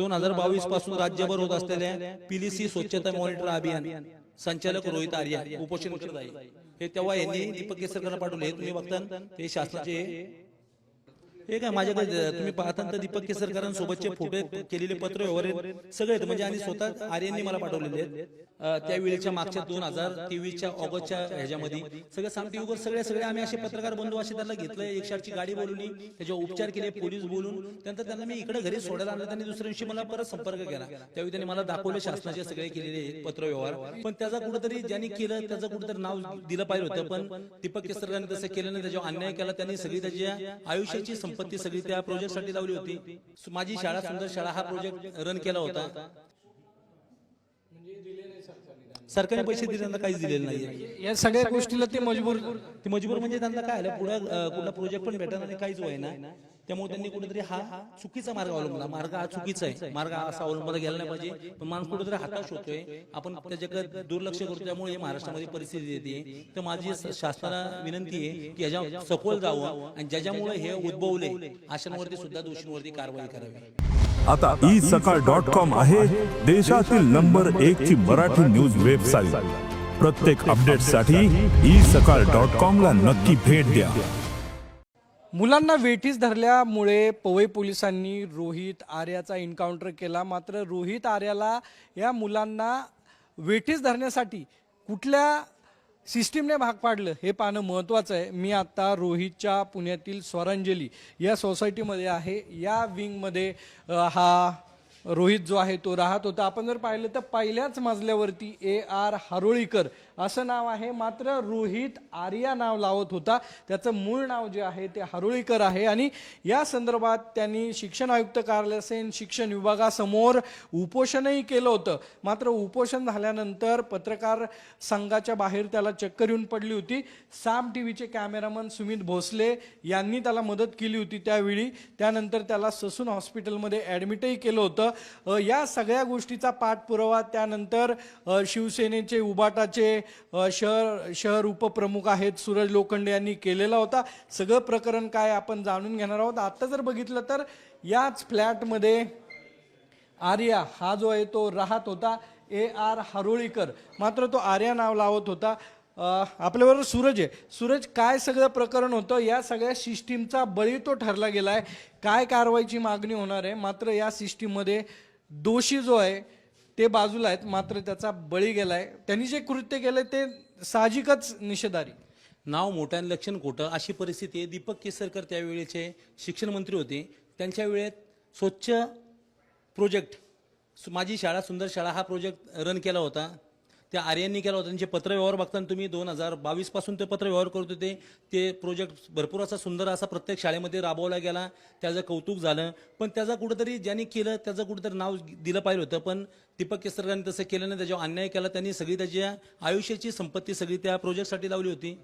दोन हजार बावीसपासून राज्यभर होत असलेल्या पीलीसी स्वच्छता मॉनिटर अभियान संचालक रोहित आर्या उपोषण करत आहे. हे तेव्हा यांनी दीपक केसरकरांना पाठवले. हे तुम्ही बघता ते शासनाचे हे काय माझ्याकडे तुम्ही पाहता तर दीपक केसरकरांसोबतचे फोटो केलेले पत्र व्यवहार सगळे आहेत. म्हणजे आणि स्वतः आर्यांनी मला पाठवलेले आहेत. त्यावेळेच्या मागच्या दोन हजार तेवीसच्या ऑगस्टच्या ह्याच्यामध्ये सगळं साम टीव्हीवर सगळे सगळे आम्ही असे पत्रकार बंधू असे त्याला घेतलं एकशे आठची गाडी बोलवली त्याच्यावर उपचार केले पोलीस बोलून. त्यानंतर त्यांना मी इकडे घरी सोडायला आणलं त्यांनी दुसऱ्या दिवशी मला परत संपर्क केला. त्यावेळी त्यांनी मला दाखवले शासनाचे सगळे केलेले पत्र व्यवहार. पण त्याचा कुठेतरी ज्यांनी केलं त्याचं कुठेतरी नाव दिलं पाहिजे होतं पण दीपक केसरकरांनी तसं केलं नाही त्याच्यावर अन्याय केला त्यांनी सगळी त्याच्या आयुष्याची संपत्ती सगळी त्या प्रोजेक्टसाठी लावली होती. माझी शाळा सुंदर शाळा हा प्रोजेक्ट रन केला होता. सरकारने पैसे दिले त्यांना काहीच दिलेलं नाही या सगळ्या गोष्टीला ते मजबूर ते मजबूर म्हणजे त्यांना काय आलं? पुढे कुठला प्रोजेक्ट पण भेटणार आणि काहीच होय ना त्यामुळे त्यांनी कुठेतरी हा चुकीचा मार्ग अवलंबला. मार्ग हा चुकीचा आहे. मार्ग हा असा अवलंबला गेला नाही पाहिजे. पण माणूस कुठेतरी हताश होतोय. आपण त्याच्याकडे दुर्लक्ष करतो त्यामुळे महाराष्ट्रामध्ये परिस्थिती येते. तर माझी शासनाला विनंती आहे की याच्या सखोल जावं आणि ज्याच्यामुळे हे उद्भवले अशांवरती सुद्धा दोषींवरती कारवाई करावी. आता ई सकाळ डॉट कॉम आहे देशातील नंबर एक ची मराठी न्यूज वेबसाईट प्रत्येक अपडेटसाठी ई सकाळ डॉट कॉम ला नक्की भेट द्या. मुलांना वेठीस धरल्यामुळे पवई पोलिसांनी रोहित आर्याचा एन्काउंटर केला. मात्र रोहित आर्याला या मुलांना वेठीस धरण्यासाठी कुठल्या सिस्टीमने भाग पाडलं हे पाहणं महत्त्वाचं आहे. मी आत्ता रोहितच्या पुण्यातील स्वरांजली या सोसायटीमध्ये आहे. या विंगमध्ये हा रोहित जो आहे तो राहत होता. आपण जर पाहिलं तर पहिल्याच मजल्यावरती ए आर हारोळीकर असं नाव आहे. मात्र रोहित आर्या नाव लावत होता. त्याचं मूळ नाव जे आहे ते हरुळीकर आहे. आणि या संदर्भात त्यांनी शिक्षण आयुक्त कार्यालयासेन शिक्षण विभागासमोर उपोषणही केलं होतं. मात्र उपोषण झाल्यानंतर पत्रकार संघाच्या बाहेर त्याला चक्कर येऊन पडली होती. साम टी व्हीचे कॅमेरामन सुमित भोसले यांनी त्याला मदत केली होती त्यावेळी. त्यानंतर त्याला ससून हॉस्पिटलमध्ये ॲडमिटही केलं होतं. या सगळ्या गोष्टीचा पाठपुरावा त्यानंतर शिवसेनेचे उबाटाचे शहर शहर उपप्रमुख आहेत सूरज लोखंडे यांनी केलेला होता. सगळं प्रकरण काय आपण जाणून घेणार आहोत. आता जर बघितलं तर याच फ्लॅटमध्ये आर्या हा जो आहे तो राहत होता. A R Harolikar. मात्र तो आर्या नाव लावत होता. आपल्याबरोबर सूरज आहे. सूरज काय सगळं प्रकरण होतं? या सगळ्या सिस्टीमचा बळी तो ठरला गेला आहे काय कारवाईची मागणी होणार आहे? मात्र या सिस्टीममध्ये दोषी जो आहे ते बाजूला आहेत मात्र त्याचा बळी गेला आहे त्यांनी जे कृत्य केलं ते साहजिकच निषेधारी. नाव मोठं आणि लक्षण खोटं अशी परिस्थिती आहे. दीपक केसरकर त्यावेळेचे शिक्षण मंत्री होते. त्यांच्या वेळेत स्वच्छ प्रोजेक्ट सु- माझी शाळा सुंदर शाळा हा प्रोजेक्ट रन केला होता. त्या आर्यांनी केला होता. त्यांचे पत्रव्यवहार बघताना तुम्ही दोन हजार बावीसपासून ते पत्रव्यवहार करत होते. ते प्रोजेक्ट भरपूर असा सुंदर असा प्रत्येक शाळेमध्ये राबवला गेला. त्याचं कौतुक झालं. पण त्याचा कुठंतरी ज्यांनी केलं त्याचं कुठंतरी नाव दिलं पाहिजे होतं. पण दीपक केसरकरांनी तसं केलं नाही. त्याच्यावर अन्याय केला. त्यांनी सगळी त्याच्या आयुष्याची संपत्ती सगळी त्या प्रोजेक्टसाठी लावली होती.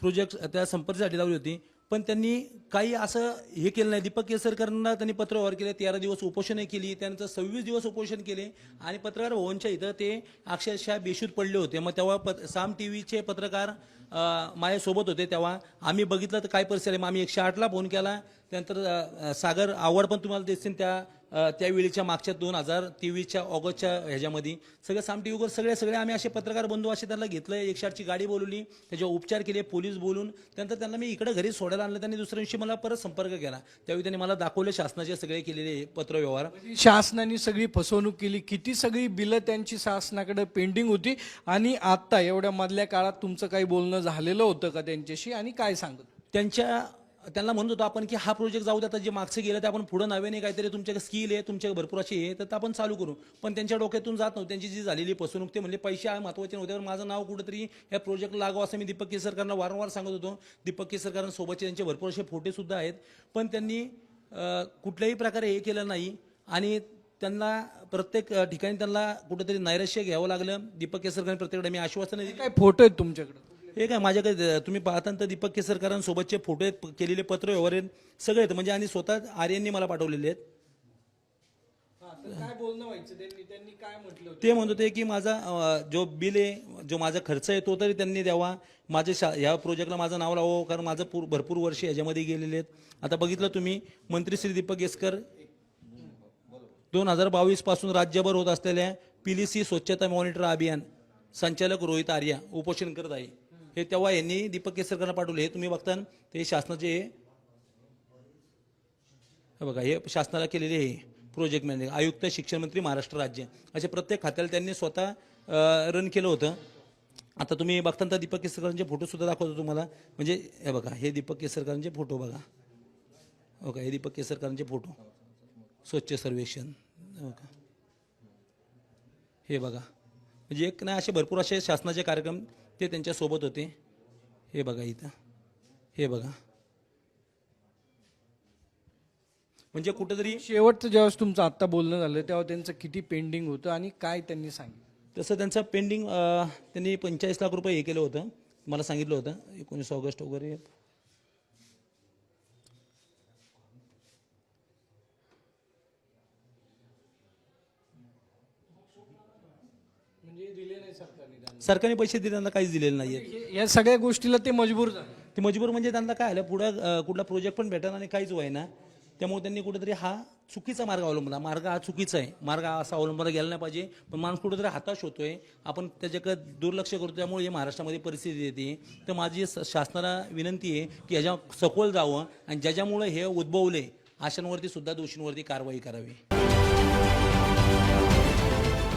प्रोजेक्ट त्या संपत्तीसाठी लावली होती. पण त्यांनी काही असं हे केलं नाही. दीपक केसरकरांना त्यांनी पत्रव्यवहार केले. तेरा दिवस उपोषणही केली. त्यांचं सव्वीस दिवस उपोषण केले. आणि पत्रकार भवनच्या इथं ते अक्षरशः बेशूद पडले होते. मग तेव्हा पत साम टी व्हीचे पत्रकार माझ्यासोबत होते तेव्हा. आम्ही बघितलं तर काय परिस्थिती आहे. मग आम्ही एकशे आठला फोन केला. त्यानंतर सागर आवड पण तुम्हाला दिसतील त्या त्यावेळीच्या मागच्या दोन हजार तेवीसच्या ऑगस्टच्या ह्याच्यामध्ये सगळं साम टी व्हीवर सगळे सगळे आम्ही असे पत्रकार बंधू असे त्यांना घेतलं एकशे आठची गाडी बोलवली त्याच्यावर उपचार केले पोलीस बोलून त्यानंतर त्यांना मी इकडे घरी सोडायला आणलं. त्यांनी दुसऱ्या दिवशी मला परत संपर्क केला. त्यावेळी त्यांनी मला दाखवले शासनाचे सगळे केलेले पत्रव्यवहार शासनाने सगळी फसवणूक केली. किती सगळी बिलं त्यांची शासनाकडे पेंडिंग होती आणि आता एवढ्या मधल्या काळात तुमचं काही बोलणं झालेलं होतं का त्यांच्याशी? आणि काय सांगत? त्यांच्या त्यांना म्हणत होतो आपण की हा प्रोजेक्ट जाऊ द्या आता जे मागचं गेलं ते आपण पुढं नव्याने काहीतरी तुमच्याकडे स्किल आहे तुमच्या भरपूर अशी आहे तर आपण चालू करू. पण त्यांच्या डोक्यातून जात नव्हतं. त्यांची जी झालेली फसवणूक ते म्हणजे पैसे महत्त्वाचे महत्त्वाचे नव्हते पण माझं नाव कुठेतरी या प्रोजेक्टला लागू असं मी दीपक केसरकरांना वारंवार सांगत होतो. दीपक केसरकरांसोबतचे त्यांचे भरपूर असे फोटेसुद्धा आहेत. पण त्यांनी कुठल्याही प्रकारे हे केलं नाही आणि त्यांना प्रत्येक ठिकाणी त्यांना कुठेतरी नैराश्य घ्यावं लागलं. दीपक केसरकरांनी प्रत्येकडे मी आश्वासन दिली. काय फोटो आहेत तुमच्याकडे? हे काय माझ्याकडे तुम्ही पाहता तर दीपक केसरकरांसोबतचे फोटो आहेत प- केलेले पत्र व्यवहार आहेत सगळे आहेत. म्हणजे आणि स्वतः आर्यांनी मला पाठवलेले आहेत. ते म्हणत होते की माझा जो बिल आहे जो माझा खर्च आहे तो तरी त्यांनी द्यावा. माझे शा ह्या प्रोजेक्टला माझं नाव लावावं कारण माझं पूर भरपूर वर्ष याच्यामध्ये गेलेले आहेत. आता बघितलं तुम्ही मंत्री श्री दीपक केसकर दोन हजार बावीसपासून राज्यभर होत असलेल्या पीलीसी स्वच्छता मॉनिटर अभियान संचालक रोहित आर्या उपोषण करत आहे. हे तेव्हा यांनी दीपक केसरकरांना पाठवले. हे तुम्ही बघता ते शासनाचे हे बघा हे शासनाला केलेले हे प्रोजेक्ट मॅनेजर आयुक्त शिक्षण मंत्री महाराष्ट्र राज्य. असे प्रत्येक खात्याला त्यांनी स्वतः रन केलं होतं. आता तुम्ही बघता तर दीपक केसरकरांचे फोटोसुद्धा दाखवतो तुम्हाला. म्हणजे हे बघा हे दीपक केसरकरांचे फोटो बघा. ओके हे दीपक केसरकरांचे फोटो स्वच्छ सर्वेक्षण. ओके का हे बघा. म्हणजे एक नाही असे भरपूर असे शासनाचे कार्यक्रम ते त्यांच्यासोबत होते. हे बघा इथं. हे बघा. म्हणजे कुठेतरी शेवटचं ज्यावेळेस तुमचं आत्ता बोलणं झालं तेव्हा त्यांचं किती पेंडिंग होतं आणि काय त्यांनी सांगितलं? तसं त्यांचं पेंडिंग त्यांनी पंचेचाळीस लाख रुपये हे केलं होतं. मला सांगितलं होतं एकोणीस ऑगस्ट वगैरे म्हणजे दिले नाही सरकारने सरकारने पैसे दिले त्यांना काहीच दिलेले नाही आहेत या सगळ्या गोष्टीला ते मजबूर झाले. ते मजबूर म्हणजे त्यांना काय आलं पुढं अं, कुठला प्रोजेक्ट पण भेटणार आणि काहीच व्हाय ना त्यामुळे त्यांनी कुठेतरी हा चुकीचा मार्ग अवलंबला मार्ग हा चुकीचा आहे. मार्ग हा असा अवलंबला गेला नाही पाहिजे. पण माणूस कुठेतरी हताश होतोय. आपण त्याच्याकडे दुर्लक्ष करतो त्यामुळे हे महाराष्ट्रामध्ये परिस्थिती येते. तर माझी स- शासनाला विनंती आहे की याच्या सखोल जावं आणि ज्याच्यामुळे हे उद्भवले अशांवरती सुद्धा दोषींवरती कारवाई करावी.